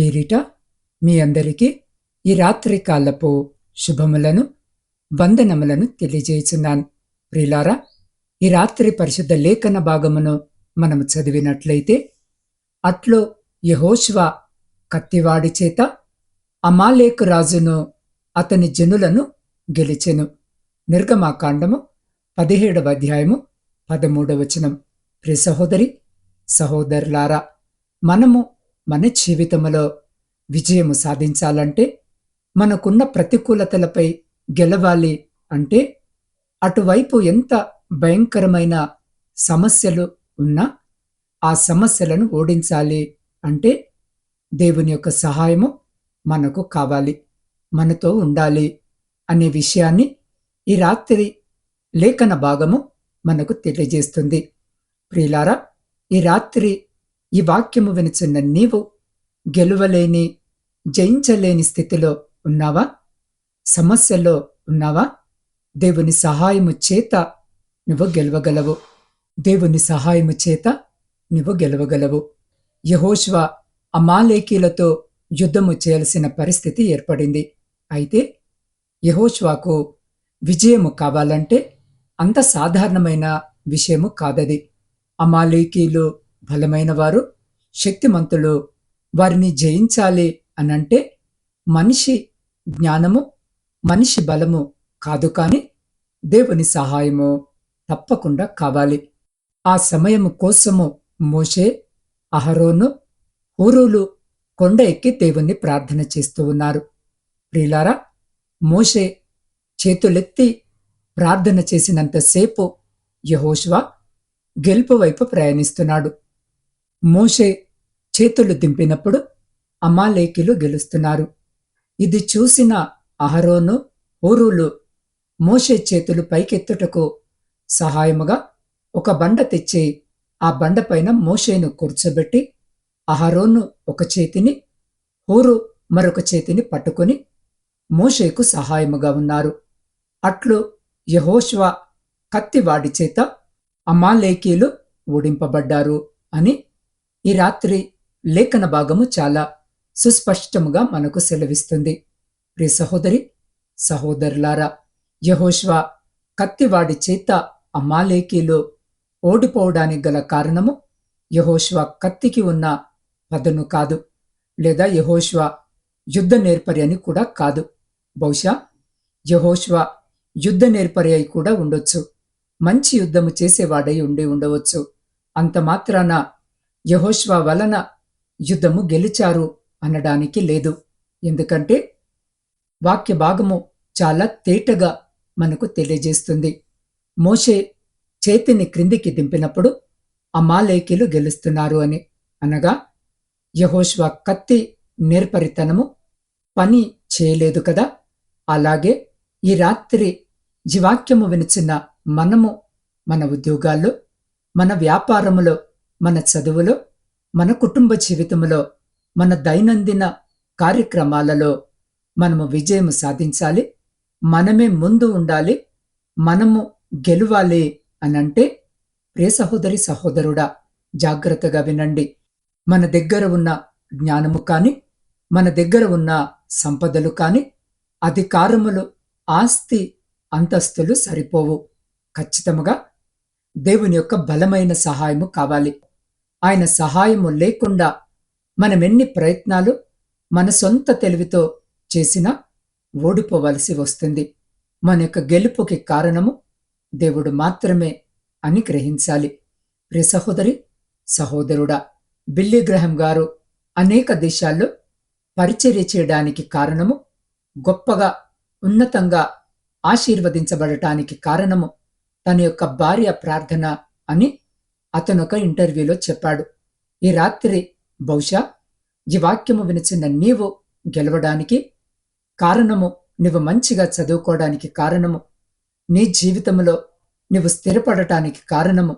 పేరిట మీ అందరికీ ఈ రాత్రి కాలపు శుభములను వందనములను తెలియజేయుచున్నాను. ప్రిలారా ఈ రాత్రి పరిశుద్ధ లేఖన భాగమును మనము చదివినట్లయితే అట్లో యహోష్వ కత్తివాడి చేత అమాలేకు రాజును అతని జనులను గెలిచెను. నిర్గమాకాండము పదిహేడవ అధ్యాయము పదమూడవచనం వచనం. సహోదరి సహోదరులారా మనము మన జీవితంలో విజయము సాధించాలంటే మనకున్న ప్రతికూలతలపై గెలవాలి అంటే అటువైపు ఎంత భయంకరమైన సమస్యలు ఉన్నా ఆ సమస్యలను ఓడించాలి అంటే దేవుని యొక్క సహాయము మనకు కావాలి మనతో ఉండాలి అనే విషయాన్ని ఈ రాత్రి లేఖన భాగము మనకు తెలియజేస్తుంది. ప్రియులారా ఈ రాత్రి ఈ వాక్యము వినుచున్న నీవు గెలువలేని జయించలేని స్థితిలో ఉన్నావా? సమస్యలో ఉన్నావా? దేవుని సహాయము చేత నువ్వు గెలవగలవు. దేవుని సహాయము చేత నువ్వు గెలవగలవు. యహోష్వ అమాలేకీలతో యుద్ధము చేయాల్సిన పరిస్థితి ఏర్పడింది. అయితే యహోష్వాకు విజయము కావాలంటే అంత సాధారణమైన విషయము కాదది. అమాలేకీలు బలమైన వారు శక్తిమంతులు వారిని జయించాలి అనంటే మనిషి జ్ఞానము మనిషి బలము కాదు కాని దేవుని సహాయము తప్పకుండా కావాలి. ఆ సమయము కోసము మోషే అహరోను ఊరులు కొండ ఎక్కి దేవుణ్ణి ప్రార్థన చేస్తూ ఉన్నారు. ప్రియులారా మోషే చేతులెత్తి ప్రార్థన చేసినంతసేపు యహోష్వా గెలుపు వైపు ప్రయాణిస్తున్నాడు. మోషే చేతులు దింపినప్పుడు అమాలేకిలు గెలుస్తున్నారు. ఇది చూసిన అహరోను ఊరులు మోషే చేతులు పైకెత్తుటకు సహాయముగా ఒక బండ తెచ్చి ఆ బండపైన మోషేను కూర్చోబెట్టి అహరోను ఒక చేతిని హోరు మరొక చేతిని పట్టుకొని మోషేకు సహాయముగా ఉన్నారు. అట్లు యహోష్వా కత్తివాడి చేత అమాలేకీలు ఓడింపబడ్డారు అని ఈ రాత్రి లేఖన భాగము చాలా సుస్పష్టముగా మనకు సెలవిస్తుంది. ప్రియ సహోదరి సహోదరులారా యహోష్వా కత్తివాడి చేత అమాలేకీలు ఓడిపోవడానికి గల కారణము యహోష్వా కత్తికి ఉన్న పదను కాదు లేదా యహోష్వా యుద్ధ నేర్పరి అని కూడా కాదు. బహుశా యహోష్వా యుద్ధ నేర్పరి అయి కూడా ఉండొచ్చు. మంచి యుద్ధము చేసేవాడై ఉండి ఉండవచ్చు. అంత మాత్రాన యహోష్వా వలన యుద్ధము గెలిచారు అనడానికి లేదు. ఎందుకంటే వాక్య భాగము చాలా తేటగా మనకు తెలియజేస్తుంది. మోషే చేతిని క్రిందికి దింపినప్పుడు అమాలేకీలు గెలుస్తున్నారు అని. అనగా యహోష్వా కత్తి నేర్పరితనము పని చేయలేదు కదా. అలాగే ఈ రాత్రి జీవాక్యము వినిచిన మనము మన ఉద్యోగాల్లో మన వ్యాపారములో మన చదువులో మన కుటుంబ జీవితంలో మన దైనందిన కార్యక్రమాలలో మనము విజయం సాధించాలి మనమే ముందు ఉండాలి మనము గెలవాలి అనంటే ప్రియ సహోదరి సహోదరుడా జాగ్రత్తగా వినండి. మన దగ్గర ఉన్న జ్ఞానము కానీ మన దగ్గర ఉన్న సంపదలు కాని అధికారములు ఆస్తి అంతస్తులు సరిపోవు. ఖచ్చితముగా దేవుని యొక్క బలమైన సహాయము కావాలి. ఆయన సహాయము లేకుండా మనమెన్ని ప్రయత్నాలు మన సొంత తెలివితో చేసినా ఓడిపోవలసి వస్తుంది. మన యొక్క గెలుపుకి కారణము దేవుడు మాత్రమే అని గ్రహించాలి. ప్రి సహోదరి సహోదరుడా బిల్లీ గ్రహం గారు అనేక దేశాల్లో పరిచర్య చేయడానికి కారణము గొప్పగా ఉన్నతంగా ఆశీర్వదించబడటానికి కారణము తన యొక్క భార్య ప్రార్థన అని అతను ఒక ఇంటర్వ్యూలో చెప్పాడు. ఈ రాత్రి బహుశా ఈ వాక్యము వినిచిన నీవు గెలవడానికి కారణము నువ్వు మంచిగా చదువుకోవడానికి కారణము నీ జీవితంలో నువ్వు స్థిరపడటానికి కారణము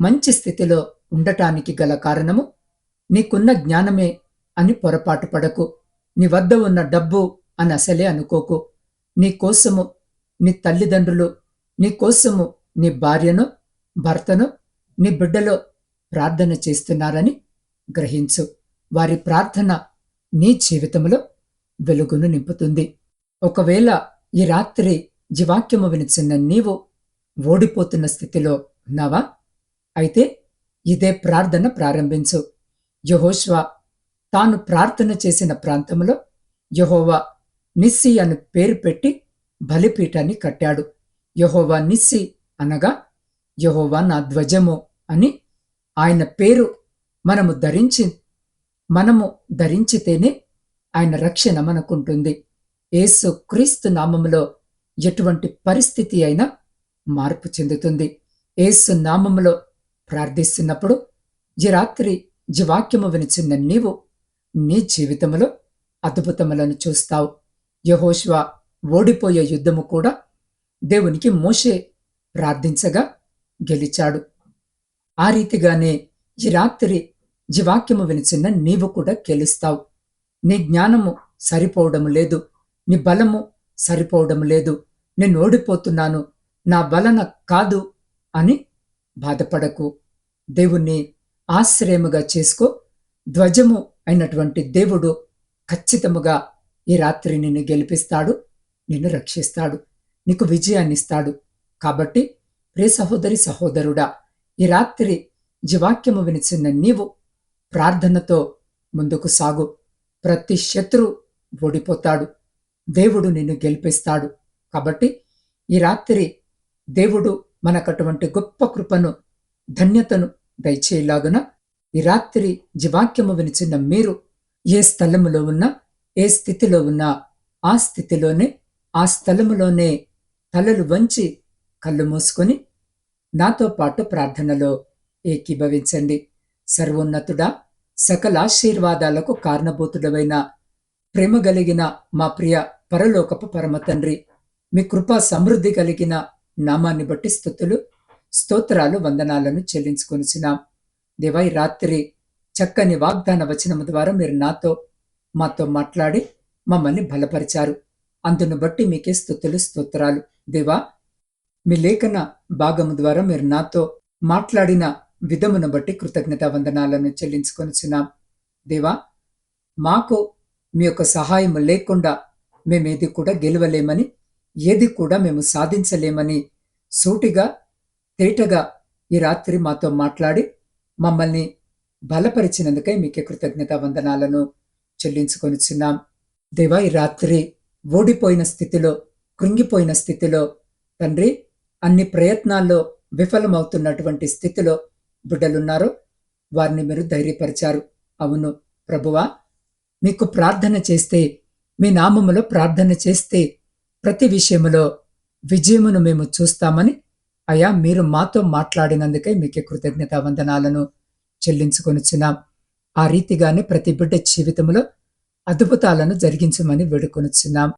మంచి స్థితిలో ఉండటానికి గల కారణము నీకున్న జ్ఞానమే అని పొరపాటు పడకు. నీ వద్ద ఉన్న డబ్బు అని అసలే అనుకోకు. నీ కోసము నీ తల్లిదండ్రులు నీ కోసము నీ భార్యను భర్తను నీ బిడ్డలో ప్రార్థన చేస్తున్నారని గ్రహించు. వారి ప్రార్థన నీ జీవితంలో వెలుగును నింపుతుంది. ఒకవేళ ఈ రాత్రి జీవాక్యము వినిచిన నీవు ఓడిపోతున్న స్థితిలో ఉన్నావా? అయితే ఇదే ప్రార్థన ప్రారంభించు. యహోష్వా తాను ప్రార్థన చేసిన ప్రాంతంలో యహోవా నిస్సి అని పేరు పెట్టి బలిపీఠాన్ని కట్టాడు. యహోవా నిస్సి అనగా యహోవా నా ధ్వజము. అని ఆయన పేరు మనము ధరించి మనము ధరించితేనే ఆయన రక్షణ మనకుంటుంది. యేసు క్రీస్తు నామములో ఎటువంటి పరిస్థితి అయినా మార్పు చెందుతుంది. యేసు నామములో ప్రార్థిస్తున్నప్పుడు ఈ రాత్రి జీవాక్యము వినిచిన్న నీవు నీ జీవితంలో అద్భుతములను చూస్తావు. యహోష్వా ఓడిపోయే యుద్ధము కూడా దేవునికి మోషే ప్రార్థించగా గెలిచాడు. ఆ రీతిగానే ఈ రాత్రి జీవాక్యము వినిచిన్న నీవు కూడా గెలుస్తావు నీ జ్ఞానము సరిపోవడం లేదు. నీ బలము సరిపోవడం లేదు. నేను ఓడిపోతున్నాను. నా బలన కాదు అని బాధపడకు. దేవుణ్ణి ఆశ్రయముగా చేసుకో. ధ్వజము అయినటువంటి దేవుడు ఖచ్చితముగా ఈ రాత్రి నిన్ను గెలిపిస్తాడు. నిన్ను రక్షిస్తాడు. నీకు విజయాన్నిస్తాడు. కాబట్టి ప్రియ సహోదరి సహోదరుడా ఈ రాత్రి జీవాక్యము వినిచిన్న నీవు ప్రార్థనతో ముందుకు సాగు. ప్రతి శత్రు ఓడిపోతాడు. దేవుడు నిన్ను గెలిపిస్తాడు. కాబట్టి ఈ రాత్రి దేవుడు మనకటువంటి గొప్ప కృపను ధన్యతను దయచేయలాగున ఈ రాత్రి జీవాక్యము వినిచిన మీరు ఏ స్థలములో ఉన్నా ఏ స్థితిలో ఉన్నా ఆ స్థితిలోనే ఆ స్థలములోనే తలలు వంచి కళ్ళు మూసుకొని నాతో పాటు ప్రార్థనలో ఏకీభవించండి. సర్వోన్నతుడా సకల ఆశీర్వాదాలకు కారణభూతుడమైన ప్రేమ కలిగిన మా ప్రియ పరలోకపు పరమ తండ్రి మీ కృపా సమృద్ధి కలిగిన నామాన్ని బట్టి స్థుతులు స్తోత్రాలు వందనాలను చెల్లించుకొనిసినాం దివై రాత్రి చక్కని వాగ్దాన వచనము ద్వారా మీరు నాతో మాతో మాట్లాడి మమ్మల్ని బలపరిచారు. అందును బట్టి మీకే స్థుతులు స్తోత్రాలు. దేవా మీ లేఖన భాగము ద్వారా మీరు నాతో మాట్లాడిన విధమును బట్టి కృతజ్ఞత వందనాలను చెల్లించుకొనిచున్నాం. దేవా మాకు మీ యొక్క సహాయము లేకుండా మేమేది కూడా గెలవలేమని ఏది కూడా మేము సాధించలేమని సూటిగా తేటగా ఈ రాత్రి మాతో మాట్లాడి మమ్మల్ని బలపరిచినందుకై మీకే కృతజ్ఞత వందనాలను చెల్లించుకొనిచున్నాం. దేవా ఈ రాత్రి ఓడిపోయిన స్థితిలో కృంగిపోయిన స్థితిలో తండ్రి అన్ని ప్రయత్నాల్లో విఫలమవుతున్నటువంటి స్థితిలో బిడ్డలున్నారో. వారిని మీరు ధైర్యపరిచారు. అవును ప్రభువా మీకు ప్రార్థన చేస్తే మీ నామములో ప్రార్థన చేస్తే ప్రతి విషయములో విజయమును మేము చూస్తామని అయా మీరు మాతో మాట్లాడినందుకే మీకే కృతజ్ఞత వందనాలను చెల్లించుకొనిచున్నాం ఆ రీతిగానే ప్రతి బిడ్డ జీవితంలో అద్భుతాలను జరిగించమని వేడుకొనిచున్నాం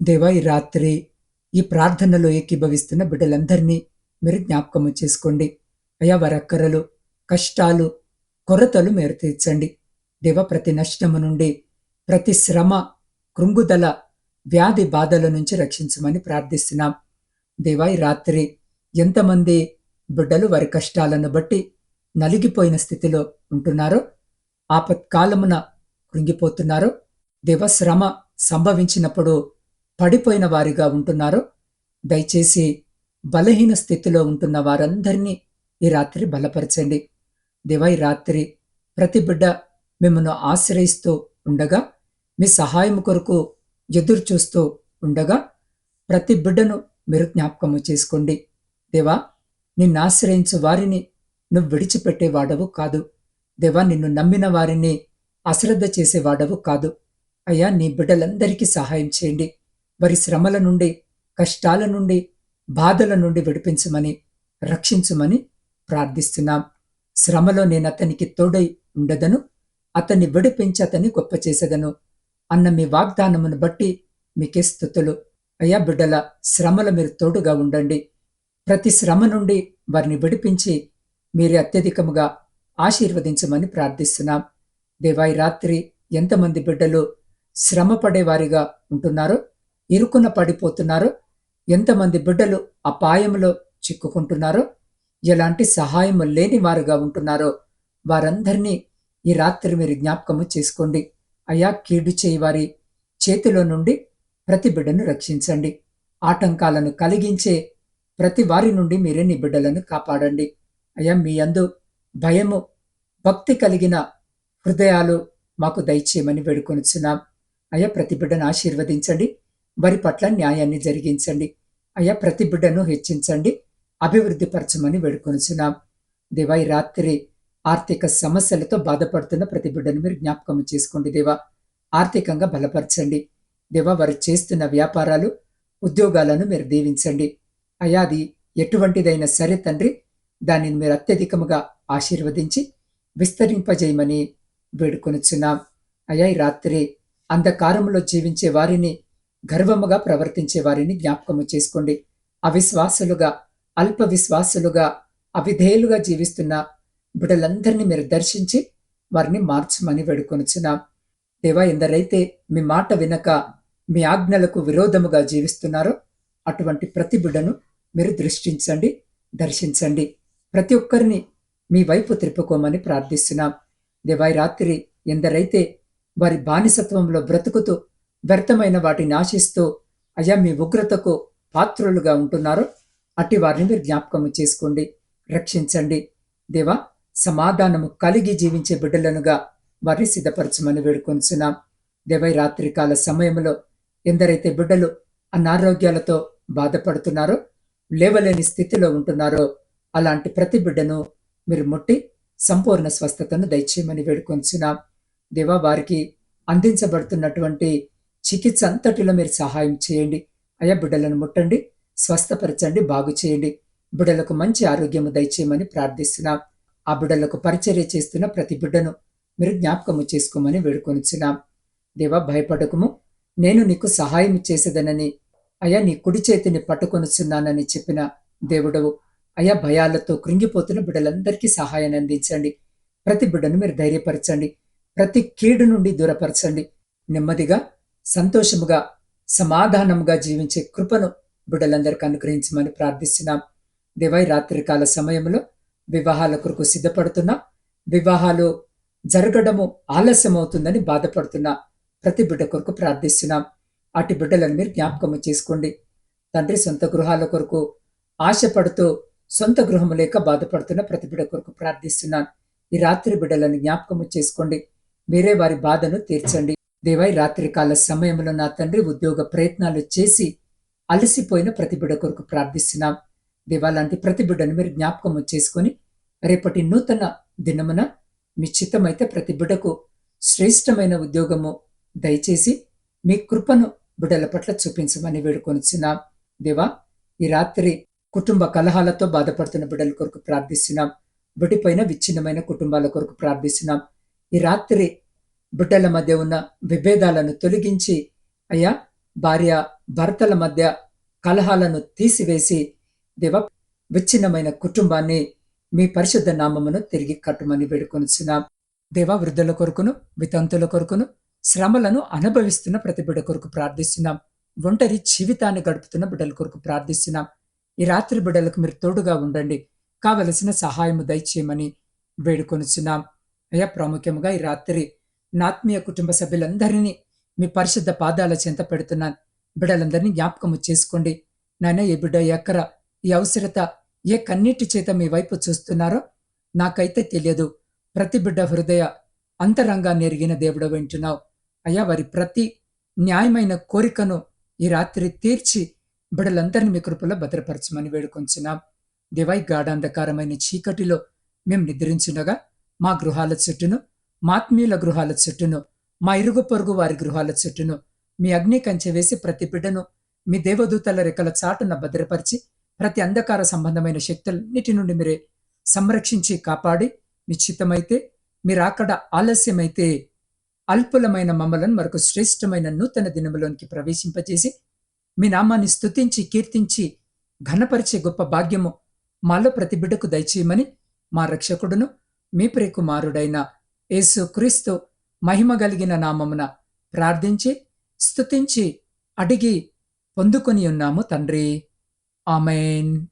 దేవా ఈ రాత్రి ఈ ప్రార్థనలో ఏకీభవిస్తున్న బిడ్డలందరినీ మీరు జ్ఞాపకము చేసుకోండి. అయా వారక్కరలు కష్టాలు కొరతలు మీరు తీర్చండి. దేవ ప్రతి నష్టము నుండి ప్రతి శ్రమ కృంగుదల వ్యాధి బాధల నుంచి రక్షించమని ప్రార్థిస్తున్నాం. దేవా ఈ రాత్రి ఎంతమంది బిడ్డలు వారి కష్టాలను బట్టి నలిగిపోయిన స్థితిలో ఉంటున్నారో ఆపత్కాలమున కృంగిపోతున్నారో దేవ శ్రమ సంభవించినప్పుడు పడిపోయిన వారిగా ఉంటున్నారో దయచేసి బలహీన స్థితిలో ఉంటున్న వారందరినీ ఈ రాత్రి బలపరచండి. దేవా ఈ రాత్రి ప్రతి బిడ్డ మిమ్మల్ని ఆశ్రయిస్తూ ఉండగా మీ సహాయం కొరకు ఎదురు చూస్తూ ఉండగా ప్రతి బిడ్డను మీరు జ్ఞాపకము చేసుకోండి. దేవా నిన్ను ఆశ్రయించు వారిని నువ్వు విడిచిపెట్టేవాడవు కాదు. దేవా నిన్ను నమ్మిన వారిని అశ్రద్ధ చేసేవాడవు కాదు. అయ్యా నీ బిడ్డలందరికీ సహాయం చేయండి. వారి శ్రమల నుండి కష్టాల నుండి బాధల నుండి విడిపించమని రక్షించమని ప్రార్థిస్తున్నాం. శ్రమలో నేను అతనికి తోడై ఉండదను అతన్ని విడిపించి అతన్ని గొప్ప చేసేదను. అన్న మీ వాగ్దానమును బట్టి మీకే స్థుతులు. అయ్యా బిడ్డల శ్రమల మీరు తోడుగా ఉండండి. ప్రతి శ్రమ నుండి వారిని విడిపించి మీరే అత్యధికముగా ఆశీర్వదించమని ప్రార్థిస్తున్నాం. దేవాయి రాత్రి ఎంతమంది బిడ్డలు శ్రమ పడేవారిగా ఉంటున్నారో ఇరుకున పడిపోతున్నారో. ఎంతమంది బిడ్డలు అపాయంలో చిక్కుకుంటున్నారో ఎలాంటి సహాయం లేని వారుగా ఉంటున్నారో వారందరినీ ఈ రాత్రి మీరు జ్ఞాపకము చేసుకోండి. అయా కీడు చేయవారి చేతిలో నుండి ప్రతి బిడ్డను రక్షించండి. ఆటంకాలను కలిగించే ప్రతి వారి నుండి మీరే నీ బిడ్డలను కాపాడండి. అయ్యా మీ అందు భయము భక్తి కలిగిన హృదయాలు మాకు దయచేయమని వేడుకొనిచున్నాం. అయ్యా ప్రతి బిడ్డను ఆశీర్వదించండి. వారి పట్ల న్యాయాన్ని జరిగించండి. అయ్యా ప్రతి బిడ్డను హెచ్చించండి. అభివృద్ధి పరచమని వేడుకొనుచున్నాం. దేవా ఈ రాత్రి ఆర్థిక సమస్యలతో బాధపడుతున్న ప్రతి బిడ్డను మీరు జ్ఞాపకం చేసుకోండి దేవా. ఆర్థికంగా బలపరచండి. దేవా వారు చేస్తున్న వ్యాపారాలు ఉద్యోగాలను మీరు దీవించండి. అయ్యా అది ఎటువంటిదైనా సరే తండ్రి దానిని మీరు అత్యధికముగా ఆశీర్వదించి విస్తరింపజేయమని వేడుకొనుచున్నాం. అయ్యా ఈ రాత్రి అంధకారంలో జీవించే వారిని గర్వముగా ప్రవర్తించే వారిని జ్ఞాపకము చేసుకోండి. అవిశ్వాసులుగా అల్ప విశ్వాసులుగా అవిధేయులుగా జీవిస్తున్న బిడ్డలందరినీ మీరు దర్శించి వారిని మార్చమని వేడుకొనుచున్నాం. దేవా ఎందరైతే మీ మాట వినక మీ ఆజ్ఞలకు విరోధముగా జీవిస్తున్నారో అటువంటి ప్రతి బిడ్డను మీరు దృష్టించండి దర్శించండి. ప్రతి ఒక్కరిని మీ వైపు త్రిప్పుకోమని ప్రార్థిస్తున్నాం. దేవాయి రాత్రి ఎందరైతే వారి బానిసత్వంలో బ్రతుకుతూ వ్యర్థమైన వాటిని ఆశిస్తూ అయ్యా మీ ఉగ్రతకు పాత్రులుగా ఉంటున్నారో. అట్టి వారిని మీరు జ్ఞాపకము చేసుకోండి రక్షించండి. దేవా సమాధానము కలిగి జీవించే బిడ్డలనుగా వారిని సిద్ధపరచమని వేడుకొంచున్నాం దేవై రాత్రికాల సమయంలో ఎందరైతే బిడ్డలు అనారోగ్యాలతో బాధపడుతున్నారో లేవలేని స్థితిలో ఉంటున్నారో అలాంటి ప్రతి బిడ్డను మీరు ముట్టి సంపూర్ణ స్వస్థతను దయచేయమని వేడుకొంచున్నాం. దేవా వారికి అందించబడుతున్నటువంటి చికిత్స అంతటిలో మీరు సహాయం చేయండి. అయ్యా బిడ్డలను ముట్టండి స్వస్థపరచండి బాగు చేయండి. బిడ్డలకు మంచి ఆరోగ్యము దయచేయమని ప్రార్థిస్తున్నాం. ఆ బిడ్డలకు పరిచర్య చేస్తున్న ప్రతి బిడ్డను మీరు జ్ఞాపకము చేసుకోమని వేడుకొనిచున్నాం. దేవా భయపడకము. నేను నీకు సహాయం చేసేదనని అయ్యా నీ కుడి చేతిని పట్టుకొనుచున్నానని చెప్పిన దేవుడవు. అయ్యా భయాలతో కృంగిపోతున్న బిడ్డలందరికీ సహాయాన్ని అందించండి. ప్రతి బిడ్డను మీరు ధైర్యపరచండి. ప్రతి కీడు నుండి దూరపరచండి. నెమ్మదిగా సంతోషముగా సమాధానముగా జీవించే కృపను బిడ్డలందరికీ అనుగ్రహించమని ప్రార్థిస్తున్నాం. దేవై రాత్రికాల సమయంలో వివాహాల కొరకు సిద్ధపడుతున్నా. వివాహాలు జరగడము ఆలస్యమవుతుందని బాధపడుతున్నా ప్రతి బిడ్డ కొరకు ప్రార్థిస్తున్నాం. అటు బిడ్డలను మీరు జ్ఞాపకము చేసుకోండి. తండ్రి సొంత గృహాల కొరకు ఆశపడుతూ సొంత గృహము లేక బాధపడుతున్న ప్రతి బిడ్డ కొరకు ప్రార్థిస్తున్నాను. ఈ రాత్రి బిడ్డలను జ్ఞాపకము చేసుకోండి. మీరే వారి బాధను తీర్చండి. దేవై రాత్రికాల సమయంలో నా తండ్రి ఉద్యోగ ప్రయత్నాలు చేసి అలసిపోయిన ప్రతిబిడ్డ కొరకు ప్రార్థిస్తున్నాం. దేవా లాంటి ప్రతి మీరు జ్ఞాపకము చేసుకొని రేపటి నూతన దినమున మీ చిత్తమైతే ప్రతిబిడ్డకు శ్రేష్టమైన ఉద్యోగము దయచేసి మీ కృపను బిడ్డల పట్ల చూపించమని వేడుకొనిచున్నాం. దేవా ఈ రాత్రి కుటుంబ కలహాలతో బాధపడుతున్న బిడ్డల కొరకు ప్రార్థిస్తున్నాం. బిడ్డపైన విచ్ఛిన్నమైన కుటుంబాల కొరకు ప్రార్థిస్తున్నాం. ఈ రాత్రి బిడ్డల మధ్య ఉన్న విభేదాలను తొలగించి అయ్యా భార్య భర్తల మధ్య కలహాలను తీసివేసి దేవ విచ్ఛిన్నమైన కుటుంబాన్ని మీ పరిశుద్ధ నామమును తిరిగి కట్టుమని వేడుకొనిచున్నాం. దేవ వృద్ధుల కొరకును వితంతుల కొరకును శ్రమలను అనుభవిస్తున్న ప్రతి బిడ్డ కొరకు ప్రార్థిస్తున్నాం. ఒంటరి జీవితాన్ని గడుపుతున్న బిడ్డల కొరకు ప్రార్థిస్తున్నాం. ఈ రాత్రి బిడ్డలకు మీరు తోడుగా ఉండండి. కావలసిన సహాయము దయచేయమని వేడుకొనిచున్నాం. అయ్యా ప్రాముఖ్యంగా ఈ రాత్రి నాత్మీయ కుటుంబ సభ్యులందరినీ మీ పరిశుద్ధ పాదాల చెంత పెడుతున్నాను. బిడ్డలందరినీ జ్ఞాపకము చేసుకోండి. నాయన ఏ బిడ్డ ఎక్కర ఈ అవసరత ఏ కన్నీటి చేత మీ వైపు చూస్తున్నారో నాకైతే తెలియదు. ప్రతి బిడ్డ హృదయ అంతరంగాన్ని ఎరిగిన దేవుడు వింటున్నావు. అయ్యా వారి ప్రతి న్యాయమైన కోరికను ఈ రాత్రి తీర్చి బిడ్డలందరినీ మీ కృపలో భద్రపరచమని వేడుకొంచున్నాం. దివై గాఢాంధకారమైన చీకటిలో మేము నిద్రించుండగా మా గృహాల చుట్టూను మాత్మీయుల గృహాల చుట్టూను మా ఇరుగు పొరుగు వారి గృహాల చుట్టూను మీ అగ్ని కంచె వేసి ప్రతి బిడ్డను మీ దేవదూతల రెక్కల చాటున భద్రపరిచి ప్రతి అంధకార సంబంధమైన శక్తులన్నిటి నుండి మీరే సంరక్షించి కాపాడి మీ చిత్తమైతే ఆలస్యమైతే అల్పులమైన మమ్మలను మరొక శ్రేష్టమైన నూతన దినములోనికి ప్రవేశింపజేసి మీ నామాన్ని స్తుతించి కీర్తించి ఘనపరిచే గొప్ప భాగ్యము మాలో ప్రతి బిడ్డకు దయచేయమని మా రక్షకుడును మీ ప్రియకుమారుడైన యేసు క్రీస్తు మహిమ కలిగిన నామమున ప్రార్థించి స్తుతించి అడిగి పొందుకొని ఉన్నాము తండ్రి. ఆమెన్.